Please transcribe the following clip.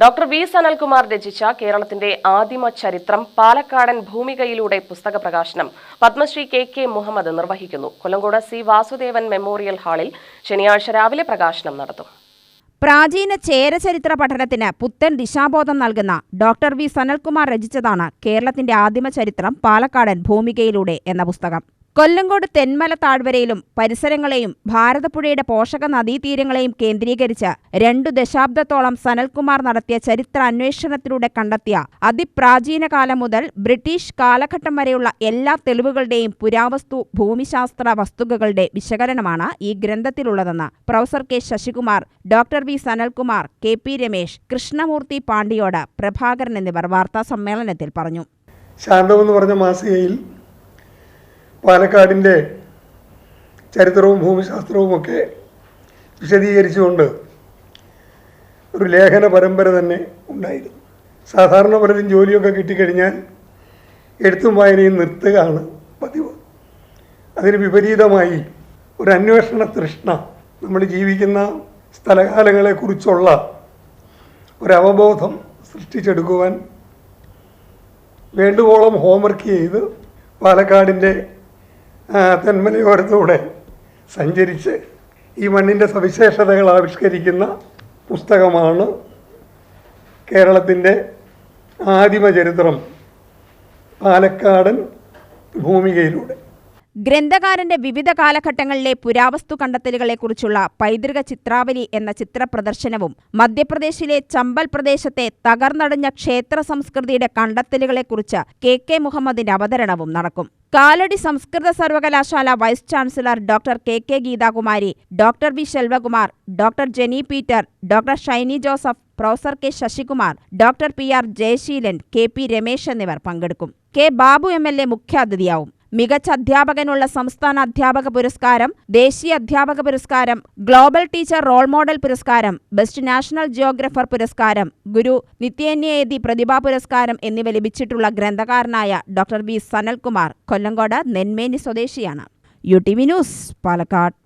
Doctor V Sanalkumar രചിച്ച കേരളത്തിന്റെ ആദിമ ചരിത്രം പാലക്കാടൻ ഭൂമികയിലൂടെ പുസ്തക പ്രകാശനം പത്മശ്രീ കെ കെ മുഹമ്മദ് നിർവഹിക്കുന്നു. കൊല്ലങ്കോട് സി വാസുദേവൻ മെമ്മോറിയൽ ഹാളിൽ ശനിയാഴ്ച രാവിലെ പ്രകാശനം നടത്തും. പ്രാചീന ചേരചരിത്ര പഠനത്തിന് പുത്തൻ ദിശാബോധം നൽകുന്ന ഡോക്ടർ വി സനൽകുമാർ രചിച്ചതാണ് കേരളത്തിന്റെ ആദിമ ചരിത്രം പാലക്കാടൻ ഭൂമികയിലൂടെ എന്ന പുസ്തകം. കൊല്ലങ്കോട് തെന്മല താഴ്വരയിലും പരിസരങ്ങളെയും ഭാരതപ്പുഴയുടെ പോഷക നദീതീരങ്ങളെയും കേന്ദ്രീകരിച്ച് രണ്ടു ദശാബ്ദത്തോളം സനൽകുമാർ നടത്തിയ ചരിത്ര അന്വേഷണത്തിലൂടെ കണ്ടെത്തിയ അതിപ്രാചീന കാലം മുതൽ ബ്രിട്ടീഷ് കാലഘട്ടം വരെയുള്ള എല്ലാ തെളിവുകളുടെയും പുരാവസ്തു ഭൂമിശാസ്ത്ര വസ്തുക്കളുടെ വിശകലനമാണ് ഈ ഗ്രന്ഥത്തിലുള്ളതെന്ന് professor K Sasikumar doctor V Sanalkumar K P Ramesh Krishnamoorthy പാണ്ഡിയോട് Prabhakaran എന്നിവർ വാർത്താ സമ്മേളനത്തിൽ പറഞ്ഞു. ശാന്തമെന്ന് പറഞ്ഞ മാസികയിൽ പാലക്കാടിന്റെ ചരിത്രവും ഭൂമിശാസ്ത്രവും ഒക്കെ വിശദീകരിച്ചുകൊണ്ട് ഒരു ലേഖന പരമ്പര തന്നെ ഉണ്ടായിരുന്നു. സാധാരണ പലരും ജോലിയൊക്കെ കിട്ടിക്കഴിഞ്ഞാൽ എഴുത്തും വായനയും നിർത്തുകയാണ് പതിവ്. അതിന് വിപരീതമായി ഒരു അന്വേഷണ തൃഷ്ണ നമ്മൾ ജീവിക്കുന്ന സ്ഥലകാലങ്ങളെക്കുറിച്ചുള്ള ഒരവബോധം സൃഷ്ടിച്ചെടുക്കുവാൻ വേണ്ടുവോളം ഹോംവർക്ക് ചെയ്ത് പാലക്കാടിന്റെ തെന്മലയോരത്തൂടെ സഞ്ചരിച്ച് ഈ മണ്ണിന്റെ സവിശേഷതകൾ ആവിഷ്കരിക്കുന്ന പുസ്തകമാണ് കേരളത്തിന്റെ ആദിമ ചരിത്രം പാലക്കാടൻ ഭൂമികയിലൂടെ. ഗ്രന്ഥകാരന്റെ വിവിധ കാലഘട്ടങ്ങളിലെ പുരാവസ്തു കണ്ടെത്തലുകളെക്കുറിച്ചുള്ള പൈതൃക ചിത്രാവലി എന്ന ചിത്രപ്രദർശനവും മധ്യപ്രദേശിലെ ചമ്പൽ പ്രദേശത്തെ തകർന്നടഞ്ഞ ക്ഷേത്ര സംസ്കൃതിയുടെ കണ്ടെത്തലുകളെക്കുറിച്ച് കെ കെ മുഹമ്മദിന്റെ അവതരണവും നടക്കും. കാലടി സംസ്കൃത സർവകലാശാല vice chancellor doctor K. K. Geethakumari doctor V. Selvakumar doctor Jenny Peter doctor Shiny Joseph professor K. Sasikumar doctor P. R. Jayaseelan K. P. Ramesh എന്നിവർ പങ്കെടുക്കും. K. Babu M. L. A മുഖ്യാതിഥിയാവും. മികച്ച അധ്യാപകനുള്ള സംസ്ഥാന അധ്യാപക പുരസ്കാരം ദേശീയ അധ്യാപക പുരസ്കാരം ഗ്ലോബൽ ടീച്ചർ റോൾ മോഡൽ പുരസ്കാരം ബെസ്റ്റ് നാഷണൽ ജിയോഗ്രഫർ പുരസ്കാരം ഗുരു നിത്യേന്യേതി പ്രതിഭാ പുരസ്കാരം എന്നിവ ലഭിച്ചിട്ടുള്ള ഗ്രന്ഥകാരനായ ഡോക്ടർ വി സനൽകുമാർ കൊല്ലങ്കോട് നെന്മേനി സ്വദേശിയാണ്. U T V news Palakkad.